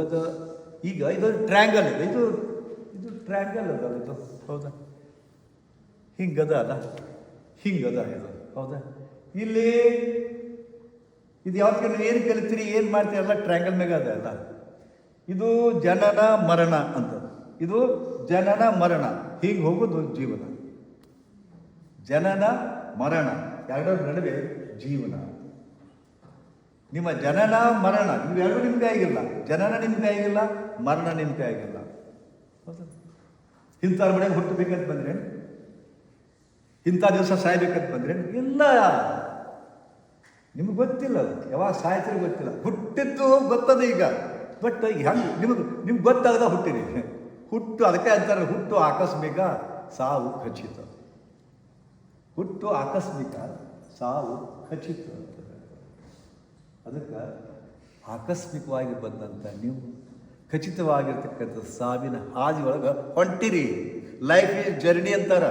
ಅದು ಈಗ ಇದು ಟ್ರ್ಯಾಂಗಲ್ ಇದೆ. ಇದು ಇದು ಟ್ರ್ಯಾಂಗಲ್ ಅದ. ಇದು ಹೌದಾ? ಹಿಂಗದ ಅಲ್ಲ? ಹಿಂಗದ ಇದು. ಹೌದಾ? ಇಲ್ಲಿ ಇದು ಯಾವ ನೀವು ಏನು ಕಲಿತೀರಿ? ಏನು ಮಾಡ್ತೀರಿ? ಅಲ್ಲ ಟ್ರ್ಯಾಂಗಲ್ ಮ್ಯಾಗ ಅದ ಅಲ್ಲ. ಇದು ಜನನ ಮರಣ ಅಂತ. ಇದು ಜನನ ಮರಣ. ಹೀಗೆ ಹೋಗೋದು ಜೀವನ. ಜನನ ಮರಣ. ಎರಡರ ನಡುವೆ ಜೀವನ. ನಿಮ್ಮ ಜನನ ಮರಣ, ಇವೆರಡೂ ನಿಮಗೆ ಆಗಿಲ್ಲ. ಜನನ ನಿಮಗೆ ಆಗಿಲ್ಲ, ಮರಣ ನಿಮಗೆ ಆಗಿಲ್ಲ. ಇಂಥವ್ರ ಮನೆಗೆ ಹುಟ್ಟಬೇಕಂತ ಬಂದ್ರೆ, ಇಂಥ ದಿವಸ ಸಾಯ್ಬೇಕಂತ ಬಂದ್ರೆ, ಇಲ್ಲ. ನಿಮ್ಗೆ ಗೊತ್ತಿಲ್ಲ ಯಾವಾಗ ಸಾಯ್ತಿರೋ ಗೊತ್ತಿಲ್ಲ. ಹುಟ್ಟಿದ್ದು ಗೊತ್ತದ ಈಗ. ಬಟ್ ಹೆಂಗೆ, ನಿಮಗೆ, ನಿಮ್ಗೆ ಗೊತ್ತಾಗದ ಹುಟ್ಟಿರಿ. ಹುಟ್ಟು ಅದಕ್ಕೆ ಅಂತಾರೆ, ಹುಟ್ಟು ಆಕಸ್ಮಿಕ, ಸಾವು ಖಚಿತ. ಹುಟ್ಟು ಆಕಸ್ಮಿಕ, ಸಾವು ಖಚಿತ. ಅದಕ್ಕೆ ಆಕಸ್ಮಿಕವಾಗಿ ಬಂದಂಥ ನೀವು ಖಚಿತವಾಗಿರ್ತಕ್ಕಂಥ ಸಾವಿನ ಹಾದಿಯೊಳಗೆ ಹೊಂಟಿರಿ. ಲೈಫ್ ಈಸ್ ಜರ್ನಿ ಅಂತಾರ.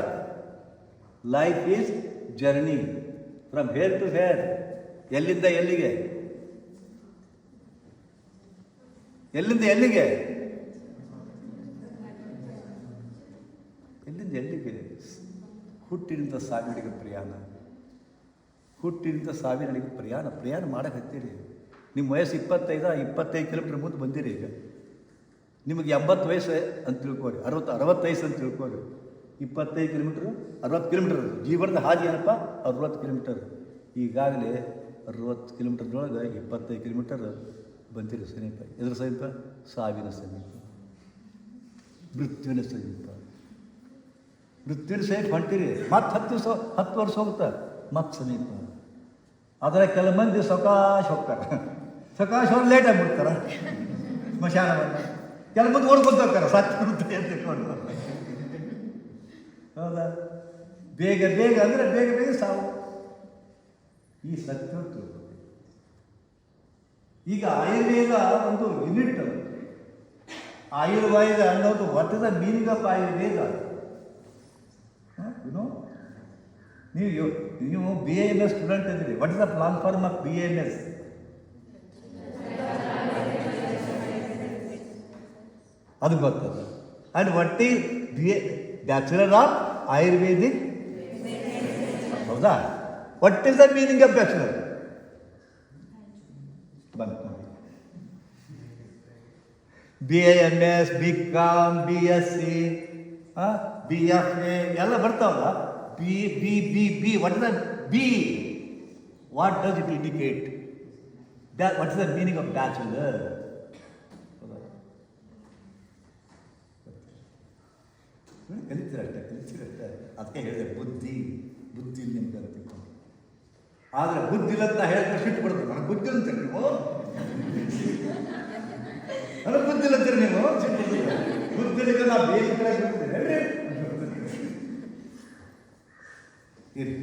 Life is journey from here to here ಎಲ್ಲಿಂದ ಎಲ್ಲಿಗೆ? ಎಲ್ಲಿಂದ ಎಲ್ಲಿಗೆ? ಎಲ್ಲಿಂದ ಎಲ್ಲಿಗೆ? ಹುಟ್ಟಿನಿಂದ ಸಾವಿಡಿಗೆ ಪ್ರಯಾಣ. ಹುಟ್ಟಿನಿಂದ ಸಾವಿನಡಿಗೆ ಪ್ರಯಾಣ ಪ್ರಯಾಣ ಮಾಡಕ್ಕೆ ಹತ್ತೀರಿ ನಿಮ್ಮ ವಯಸ್ಸು ಇಪ್ಪತ್ತೈದ, ಇಪ್ಪತ್ತೈದು ಕಿಲೋಮೀಟ್ರ್ ಮುಂದೆ ಬಂದಿರಿ ಈಗ. ನಿಮಗೆ ಎಂಬತ್ತು ವಯಸ್ಸು ಅಂತ ತಿಳ್ಕೊರಿ, ಅರವತ್ತು ಅರವತ್ತು ವಯಸ್ಸು ಅಂತ ತಿಳ್ಕೊರಿ. ಇಪ್ಪತ್ತೈದು ಕಿಲೋಮೀಟ್ರ್, ಅರವತ್ತು ಕಿಲೋಮೀಟರ್ ಜೀವನದ ಹಾದಿ ಏನಪ್ಪ? ಅರವತ್ತು ಕಿಲೋಮೀಟರ್. ಈಗಾಗಲೇ ಅರವತ್ತು ಕಿಲೋಮೀಟರ್ದೊಳಗೆ ಇಪ್ಪತ್ತೈದು ಕಿಲೋಮೀಟರ್ ಬಂದಿರಿ ಸಮೀಪ. ಎದ್ರ ಸಮೀಪ? ಸಾವಿನ ಸಮೀಪ. ಮೃತ್ಯುವಿನ ಸಮೀಪ. ಮೃತ್ಯುವಿನ ಸಮೀಪ ಹೊಂಟಿರಿ. ಮತ್ತೆ ಹತ್ತು ದಿವಸ, ಹತ್ತು ವರ್ಷ ಹೋಗ್ತಾ ಮತ್ತೆ ಸಮೀಪ ಆದರೆ ಕೆಲವು ಮಂದಿ ಸಕಾಶ ಹೋಗ್ತಾರೆ. ಸಕಾಶ ಅವ್ರು ಲೇಟ್ ಆಗಿಬಿಡ್ತಾರ ಸ್ಮಶಾನವನ್ನು. ಕೆಲ ಮಂದಿ ಓಡ್ಕೊಂತ ಹೋಗ್ತಾರೆ. ಅಂತ ಹೌದಾ? ಬೇಗ ಬೇಗ ಅಂದರೆ ಬೇಗ ಬೇಗ ಸಾವು. ಈ ಸತ್ಯ ಈಗ ಆಯುರ್ವೇದ ಒಂದು ಯೂನಿಟ್ ಅದು. ಆಯುರ್ವೇದ ಅನ್ನೋದು ಒತ್ತದ is the meaning of Ayurveda ನೀವು ಯು- ನೀವು B A M S student ಇದ್ದೀರಿ what is the plan form of B A M S ಅದು ಗೊತ್ತದ. And what is B A bachelor of Ayurvedic ಹೌದಾ? What is the meaning of bachelor ಬಂತು ನೋಡಿ B A M S B com B S C B F A ಎಲ್ಲ ಬರ್ತಾವಲ್ಲ? B B B B is the B what does it indicate what is the meaning of bachelor ಕಲಿತೀರಷ್ಟೇ ಕಲಿತೀರಷ್ಟೇ ಅದಕ್ಕೆ ಹೇಳಿದೆ ಬುದ್ಧಿ ಬುದ್ಧಿ ಇಲ್ಲ ಅಂತ ತಿಳ್ಕೊಂಡು ಆದರೆ ಬುದ್ಧಿ ಇಲ್ಲ ಅಂತ ಹೇಳಿದ್ರೆ ಸಿಟ್ಟು ಬಿಡ್ತಾರೆ ನನಗೆ ಬುದ್ಧಿ ಅಂತ ಅಂತೀರಿ ನೀವು? ನನಗೆ ಬುದ್ಧಿ ಇಲ್ಲ ಅಂತೀರಿ ನೀವು. ಬುದ್ಧಿ ಇಲ್ಲ ಇರಿ?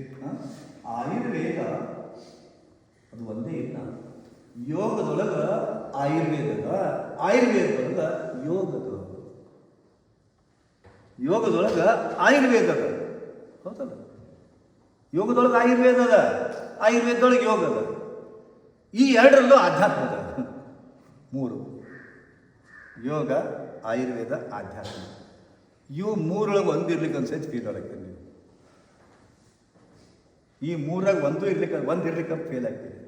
ಆಯುರ್ವೇದ ಅದು ಒಂದೇ ಇಲ್ಲ. ಯೋಗದೊಳಗ ಆಯುರ್ವೇದದ, ಆಯುರ್ವೇದದೊಳಗ ಯೋಗದ. ಯೋಗದೊಳಗ ಆಯುರ್ವೇದ ಅದ ಹೌದಲ್ಲ? ಯೋಗದೊಳಗೆ ಆಯುರ್ವೇದ ಅದ ಆಯುರ್ವೇದದೊಳಗೆ ಯೋಗ ಅದ ಈ ಎರಡರಲ್ಲೂ ಆಧ್ಯಾತ್ಮ ಅದ ಮೂರು. ಯೋಗ, ಆಯುರ್ವೇದ, ಆಧ್ಯಾತ್ಮ. ಇವು ಮೂರೊಳಗೆ ಒಂದು ಇರ್ಲಿಕ್ಕೆ ಅನ್ಸೈತೆ ಫೀಲ್ ಆಗತ್ತೆ ನೀವು ಈ ಮೂರಾಗ ಒಂದು ಇರ್ಲಿಕ್ಕೆ ಒಂದು ಇರ್ಲಿಕ್ಕೆ ಫೇಲ್ ಆಗ್ತಿದೆ.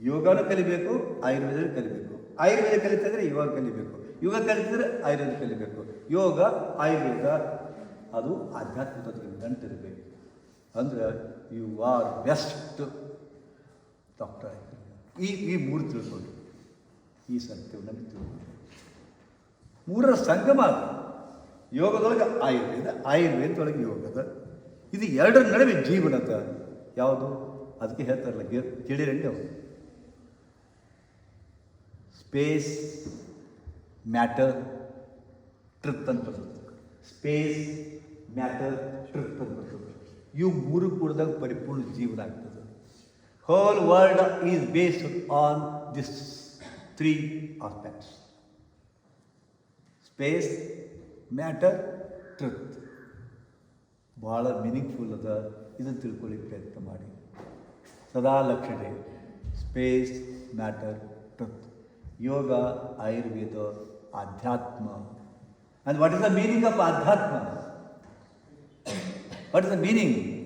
ಯೋಗನೂ ಕಲಿಬೇಕು ಆಯುರ್ವೇದ ಕಲಿಬೇಕು. ಆಯುರ್ವೇದ ಕಲಿತಂದ್ರೆ ಯೋಗ ಕಲಿಬೇಕು. ಯೋಗ ಕಲಿತಿದ್ರೆ ಆಯುರ್ವೇದ ಕಲಿಬೇಕು. ಯೋಗ, ಆಯುರ್ವೇದ, ಅದು ಆಧ್ಯಾತ್ಮಿಕತೆಗೆ ನಂಟಿರಬೇಕು ಅಂದ್ರೆ ಯು ಆರ್ ಬೆಸ್ಟ್ ಡಾಕ್ಟರ್ ಈ ಈ ಮೂರು ತಿಳ್ಕೊಂಡು ಈ ಸತ್ಯವನ್ನು ತಿಳ್ಕೊಂಡು ಮೂರರ ಸಂಗಮ ಅದು. ಯೋಗದೊಳಗೆ ಆಯುರ್ವೇದ, ಆಯುರ್ವೇದದೊಳಗೆ ಯೋಗದ ಇದು ಎರಡರ ನಡುವೆ ಜೀವನದ ಯಾವುದು? ಅದಕ್ಕೆ ಹೇಳ್ತಾರಲ್ಲ ಕೇಳಿರಂಗೆ ಅವರು? ಸ್ಪೇಸ್ ಮ್ಯಾಟರ್ ಟ್ರಿತ್ ಅಂತ ಬರ್ತದೆ. ಸ್ಪೇಸ್ ಮ್ಯಾಟರ್ ಟ್ರಿತ್ ಅಂತ ಬರ್ತದೆ. ಇವು ಮೂರು ಕೂಡದಾಗ ಪರಿಪೂರ್ಣ ಜೀವನ ಆಗ್ತದೆ. Whole world is based on this three aspects space matter truth ಭಾಳ ಮೀನಿಂಗ್ಫುಲ್ ಅದ. ಇದನ್ನು ತಿಳ್ಕೊಳ್ಳಿ ಪ್ರಯತ್ನ ಮಾಡಿ. ಸದಾ ಲಕ್ಷಣೆ. Space matter truth yoga, Ayurveda, ಆಧ್ಯಾತ್ಮ. And what is the meaning of ಆಧ್ಯಾತ್ಮ? ವಾಟ್ ಇಸ್ ದ ಮೀನಿಂಗ್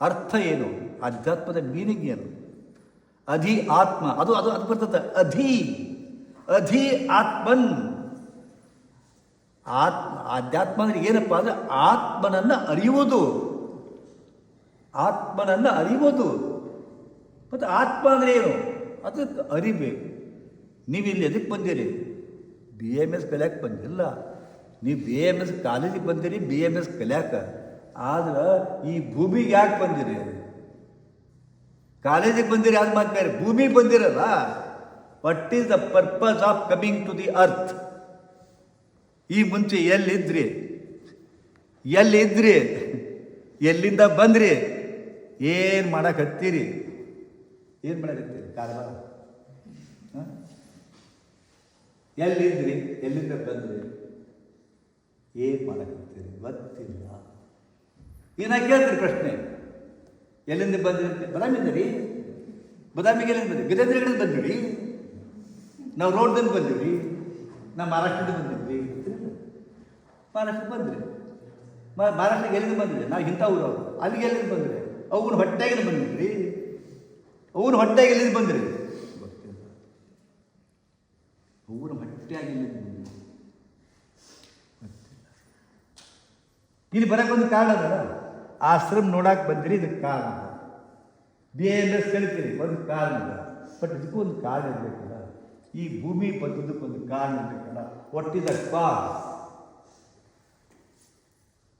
ಅರ್ಥ ಏನು? ಆಧ್ಯಾತ್ಮದ ಮೀನಿಂಗ್ ಏನು? ಅಧಿ ಆತ್ಮ. ಅದು ಅದು ಅದು ಬರ್ತದೆ. ಅಧಿ. ಅಧಿ ಆತ್ಮನ್. ಆತ್ಮ ಆಧ್ಯಾತ್ಮ ಅಂದರೆ ಏನಪ್ಪ ಅಂದ್ರೆ ಆತ್ಮನನ್ನು ಅರಿಯುವುದು. ಆತ್ಮನನ್ನು ಅರಿಯುವುದು. ಮತ್ತು ಆತ್ಮ ಅಂದರೆ ಏನು? ಅದು ಅರಿಬೇಕು. ನೀವು ಇಲ್ಲಿ ಎದಕ್ಕೆ ಬಂದಿರಿ? ಬಿ ಎಂ ಎಸ್ ಕಲಿಯಕ್ಕೆ ಬಂದಿಲ್ಲ. ನೀವು ಬಿ ಎಂ ಎಸ್ ಕಾಲೇಜಿಗೆ ಬಂದಿರಿ ಬಿ ಎಂ ಎಸ್ ಕಲಿಯಾಕ. ಆದ್ರೆ ಈ ಭೂಮಿಗೆ ಯಾಕೆ ಬಂದಿರಿ? ಕಾಲೇಜಿಗೆ ಬಂದಿರಿ ಅದು ಮಾತಾಡಿ ಭೂಮಿಗೆ ಬಂದಿರಲ್ಲ. What is the purpose of coming to the earth ಈ ಮುಂಚೆ ಎಲ್ಲಿದ್ರಿ? ಎಲ್ಲಿದ್ರಿ? ಎಲ್ಲಿಂದ ಬಂದ್ರಿ? ಏನು ಮಾಡಕತ್ತೀರಿ ಏನು ಮಾಡಕತ್ತೀರಿ ಕಾರವಾರ? ಎಲ್ಲಿದ್ರಿ? ಎಲ್ಲಿಂದ ಬಂದ್ರಿ? ಏನು ಮಾಡಕತ್ತೀರಿ ಗೊತ್ತಿಲ್ಲ. ಏನ ಕೇಳ್ತೀರಿ ಪ್ರಶ್ನೆ. ಎಲ್ಲಿಂದ ಬಂದ್ರಿ ಅಂತ ಬದಾಮಿಂದ ರೀ? ಬದಾಮಿಗೆ ಎಲ್ಲಿಂದ ಬಂದ್ರಿ? ಗಜೇಂದ್ರಗಳಿಂದ ಬಂದ್ಬಿಡಿ ನಾವು ರೋಡ್ದಿಂದ ಬಂದಿವಿ ನಾವು ಮಹಾರಾಷ್ಟ್ರದಿಂದ ಬಂದಿದ್ವಿ ಮಹಾರಾಷ್ಟ್ರ ಬಂದರೆ. ಮಹಾರಾಷ್ಟ್ರಕ್ಕೆ ಎಲ್ಲಿಂದ ಬಂದ್ರಿ ನಾವು ಇಂಥ ಊರು ಅವ್ರು. ಅಲ್ಲಿಗೆ ಎಲ್ಲಿಂದ ಬಂದರೆ? ಅವನ ಹೊಟ್ಟೆಗೆ ಬಂದಿದ್ರಿ? ಅವನ ಹೊಟ್ಟೆಗೆ ಎಲ್ಲಿಂದ ಬಂದಿರಿ? ಅವನು ಹೊಟ್ಟೆಯಾಗಿ ಇಲ್ಲಿ ಬರಕ್ಕೆ ಒಂದು ಕಾರಣ ಅದ. ಆಶ್ರಮ ನೋಡಕ್ಕೆ ಬಂದಿರಿ, ಇದಕ್ಕೆ ಕಾರಣ ಬಿ ಎಂ ಎಸ್ ಒಂದು ಕಾರಣ ಅದ. ಬಟ್ ಇದಕ್ಕೂ ಒಂದು ಕಾರಣ ಇರಬೇಕಲ್ಲ. ಈ ಭೂಮಿ ಬಂದದಕ್ಕೊಂದು ಕಾರಣ ಇರಬೇಕಲ್ಲ. The cause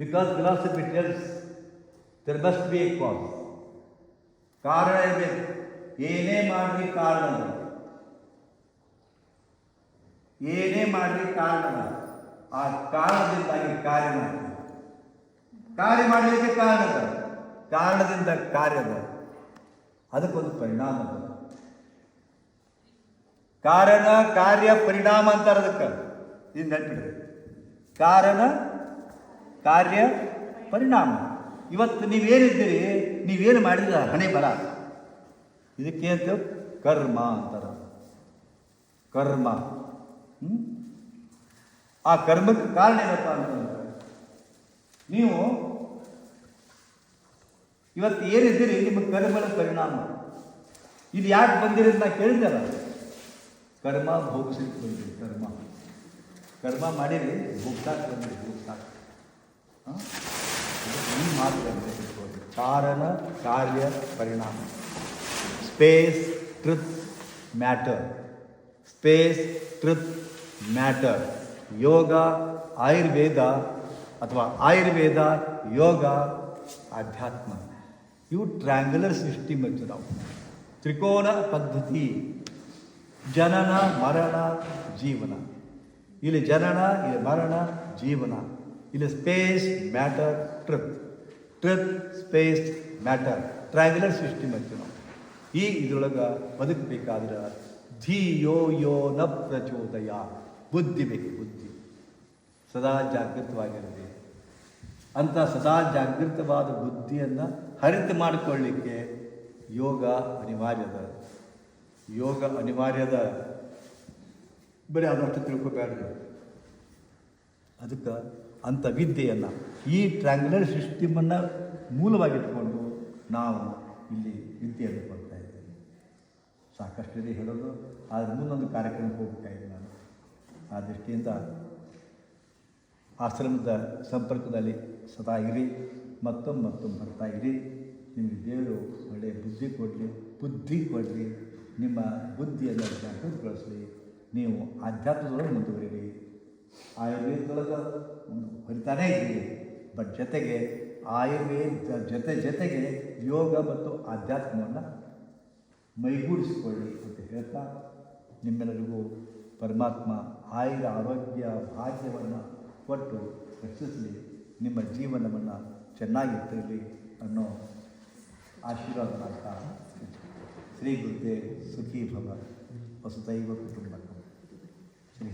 because philosophy tells there must be a cause ಕಾರಣ ಇರಬೇಕು ಏನೇ ಮಾಡಲಿ ಕಾರಣ. ಏನೇ ಮಾಡಲಿ ಕಾರಣ ಆ ಕಾರಣದಿಂದಾಗಿ ಕಾರ್ಯ ಮಾಡಿ ಕಾರ್ಯ ಮಾಡಲಿಕ್ಕೆ ಕಾರಣ ಅದ. ಕಾರಣದಿಂದ ಕಾರ್ಯದ ಅದಕ್ಕೊಂದು ಪರಿಣಾಮ ಕಾರಣ ಕಾರ್ಯ ಪರಿಣಾಮ ಅಂತಾರೆ ಅದಕ್ಕೆ ಇದು ನೆನ್ಪಿಡ್ರಿ ಕಾರಣ ಕಾರ್ಯ ಪರಿಣಾಮ. ಇವತ್ತು ನೀವೇನಿದ್ದೀರಿ, ನೀವೇನು ಮಾಡಿದ ಹಣೆ ಬರ ಇದಕ್ಕೆ ಅಂತ ಕರ್ಮ ಅಂತಾರ. ಕರ್ಮ? ಆ ಕರ್ಮಕ್ಕೆ ಕಾರಣ ಏನಪ್ಪ ಅಂತಂದ್ರೆ ನೀವು ಇವತ್ತು ಏನಿದ್ದೀರಿ, ನಿಮ್ಮ ಕರ್ಮದ ಪರಿಣಾಮ. ಇದು ಯಾಕೆ ಬಂದಿರಿ ಅಂತ ನಾ ಕೇಳಿದ್ದಲ್ಲ ಕರ್ಮ ಭೋಗಿಸಿ ಬಂದಿರಿ ಕರ್ಮ. ಕರ್ಮ ಮಾಡಿರಿ ಭೋಗ್ಸಾಕ್ ಬಂದಿರಿ ಭೋಗ್ಸಾಕ್ ಈ ಮಾತು ಗಮನಿಸಿಕೊಳ್ಳಿ. ಕಾರಣ ಕಾರ್ಯ, ಪರಿಣಾಮ. Space truth matter. Space truth matter. Yoga, Ayurveda ಅಥವಾ ಆಯುರ್ವೇದ, ಯೋಗ, ಆಧ್ಯಾತ್ಮ. ಇವು ಟ್ರ್ಯಾಂಗ್ಯುಲರ್ ಸಿಸ್ಟಮ್ ಅಂತ ನಾವು. ತ್ರಿಕೋನ ಪದ್ಧತಿ. ಜನನ, ಮರಣ, ಜೀವನ. ಇಲ್ಲಿ ಜನನ, ಇಲ್ಲಿ ಮರಣ, ಜೀವನ. ಇಲ್ಲಿ space matter truth truth space matter triangular ಸೃಷ್ಟಿ ಅಂತ ನಾವು. ಈ ಇದ್ರೊಳಗೆ ಬದುಕಬೇಕಾದ್ರೆ ಧಿಯೋ ಯೋ ನ ಪ್ರಚೋದಯ. ಬುದ್ಧಿ ಬೇಕು, ಬುದ್ಧಿ. ಸದಾ ಜಾಗೃತವಾಗಿರಬೇಕು ಅಂತ ಸದಾ ಜಾಗೃತವಾದ ಬುದ್ಧಿಯನ್ನು ಹರಿತ ಮಾಡಿಕೊಳ್ಳಿಕ್ಕೆ ಯೋಗ ಅನಿವಾರ್ಯದ. ಯೋಗ ಅನಿವಾರ್ಯದ. ಬರೀ ಅದಷ್ಟು ತಿಳ್ಕೊಬೇಡ್ರಿ. ಅದಕ್ಕೆ ಅಂಥ ವಿದ್ಯೆಯನ್ನು ಈ ಟ್ರ್ಯಾಂಗ್ಯುಲರ್ ಸಿಸ್ಟಮನ್ನು ಮೂಲವಾಗಿಟ್ಟುಕೊಂಡು ನಾವು ಇಲ್ಲಿ ವಿದ್ಯೆಯನ್ನು ಕೊಡ್ತಾ ಸಾಕಷ್ಟು ಇದೆ ಹೇಳೋದು, ಆದರೆ ಮುಂದೊಂದು ಕಾರ್ಯಕ್ರಮಕ್ಕೆ ಹೋಗ್ತಾ ಇದ್ದೀನಿ ನಾನು. ಆ ದೃಷ್ಟಿಯಿಂದ ಆಶ್ರಮದ ಸಂಪರ್ಕದಲ್ಲಿ ಸದಾ ಇರಿ, ಮತ್ತೊಮ್ಮೆ ಮತ್ತೊಮ್ಮೆ ಬರ್ತಾ ಇರಿ. ನಿಮಗೆ ದೇವರು ಒಳ್ಳೆಯ ಬುದ್ಧಿ ಕೊಡಲಿ ಬುದ್ಧಿ ಕೊಡಲಿ, ನಿಮ್ಮ ಬುದ್ಧಿಯನ್ನು ಜಾಗೃತಗೊಳಿಸಲಿ. ನೀವು ಆಧ್ಯಾತ್ಮದೊಳಗೆ ಮುಂದುವರಿರಿ. ಆಯುರ್ವೇದದೊಳಗೆ ಹೊರಿತಾನೇ ಇದ್ದೀವಿ. ಬಟ್ ಜೊತೆಗೆ ಆಯುರ್ವೇದ ಜೊತೆ ಜೊತೆಗೆ ಯೋಗ ಮತ್ತು ಆಧ್ಯಾತ್ಮವನ್ನು ಮೈಗೂಡಿಸಿಕೊಳ್ಳಿ ಅಂತ ಹೇಳ್ತಾ ನಿಮ್ಮೆಲ್ಲರಿಗೂ ಪರಮಾತ್ಮ ಆಯುರ ಆರೋಗ್ಯ ಭಾಗ್ಯವನ್ನು ಕೊಟ್ಟು ರಕ್ಷಿಸಲಿ. ನಿಮ್ಮ ಜೀವನವನ್ನು ಚೆನ್ನಾಗಿಟ್ಟಿರಲಿ ಅನ್ನೋ ಆಶೀರ್ವಾದ ಮಾಡ್ತಾ ಶ್ರೀ ಗುರುದೇವ್ ಸುಖಿ ಭವ ವಸುದೈವ ಕುಟುಂಬ ಶ್ರೀ